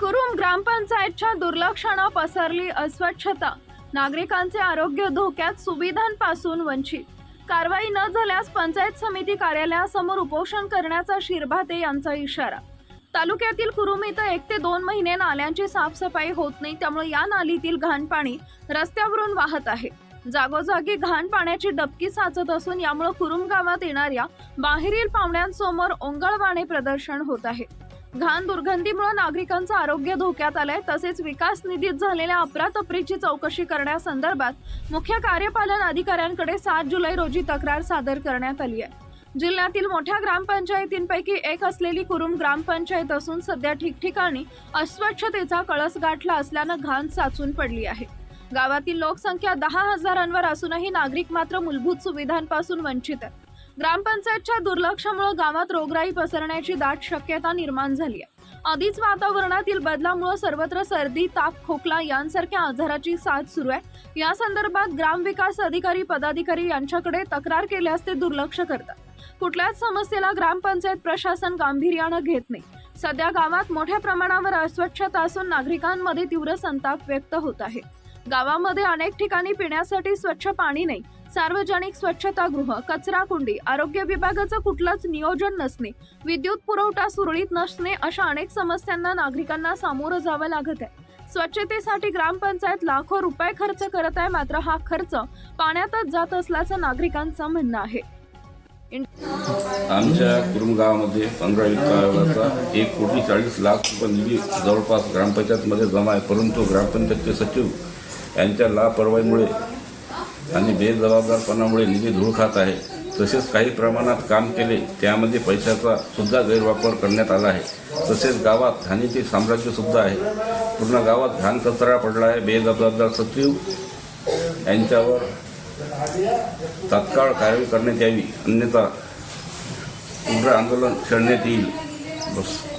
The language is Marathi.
कुरुम ग्रामपंचायतच्या दुर्लक्षानं पसरली अस्वच्छता. नागरिकांचे आरोग्य धोक्यात सुविधांपासून वंचित. कारवाई न झाल्यास पंचायत समिती कार्यालयासमोर उपोषण करण्याचा शिरभाते यांचा इशारा. तालुक्यातील कुरुम इथं एक ते दोन महिने नाल्यांची साफसफाई होत नाही त्यामुळे या नालीतील घाण पाणी रस्त्यावरून वाहत आहे. जागोजागी घाण पाण्याची डबकी साचत असून यामुळे कुरुम गावात येणाऱ्या बाहेरील पाहुण्यांसमोर ओंगळवाणे प्रदर्शन होत आहे. घाण दुर्गंधीमुळे नागरिकांचं आरोग्य धोक्यात आलंय. तसेच विकास निधीत झालेल्या अपरातपरीची चौकशी करण्यासंदर्भात मुख्य कार्यपालन अधिकाऱ्यांकडे सात जुलै रोजी तक्रार सादर करण्यात आली आहे. जिल्ह्यातील मोठ्या ग्रामपंचायतींपैकी एक असलेली कुरुम ग्रामपंचायत असून सध्या ठिकठिकाणी अस्वच्छतेचा कळस गाठला असल्यानं घाण साचून पडली आहे. गावातील लोकसंख्या दहा हजारांवर असूनही नागरिक मात्र मूलभूत सुविधांपासून वंचित आहेत. ग्रामपंचायतच्या दुर्लक्षामुळे गावात रोगराई पसरण्याची दाट शक्यता निर्माण झाली आहे. आधीच वातावरणातील बदलामुळे सर्वत्र सर्दी ताप खोकला यांसारख्या आजाराची साथ सुरू आहे. या संदर्भात ग्रामविकास अधिकारी पदाधिकारी यांच्याकडे तक्रार केल्यास ते दुर्लक्ष करतात. कुठल्याच समस्येला ग्रामपंचायत प्रशासन गांभीर्यानं घेत नाही. सध्या गावात मोठ्या प्रमाणावर अस्वच्छता असून नागरिकांमध्ये तीव्र संताप व्यक्त होत आहे. गावामध्ये अनेक ठिकाणी पिण्यासाठी स्वच्छ पाणी नाही. सार्वजनिक स्वच्छतागृह कचरा कुंडी आरोग्य विभागाचं कुठलंच नियोजन नसणे विद्युत पुरवठा सुरळीत नसणे अशा अनेक समस्यांना नागरिकांना सामोरं जावं लागत आहे. स्वच्छतेसाठी ग्रामपंचायत लाखो रुपये खर्च करत आहे मात्र हा खर्च पाण्यातच जात असल्याचं नागरिकांचं म्हणणं आहे. आमच्या कुरुमगावामध्ये पंधरा वित्ताचा एक कोटी चाळीस लाख रुपये निधी जवळपास ग्रामपंचायतमध्ये जमा आहे परंतु ग्रामपंचायतचे सचिव यांच्या लापरवाहीमुळे आणि बेजबाबदारपणामुळे निधी धूळ खात आहे. तसेच काही प्रमाणात काम केले त्यामध्ये पैशाचा सुद्धा गैरवापर करण्यात आला आहे. तसेच गावात घाणीचे साम्राज्यसुद्धा आहे. पूर्ण गावात घाण कचरा पडला आहे. बेजबाबदार सचिव यांच्यावर तात्काळ कारवाई करण्यात यावी. अन्यथा उग्र आंदोलन छेडण्यात येईल. बस.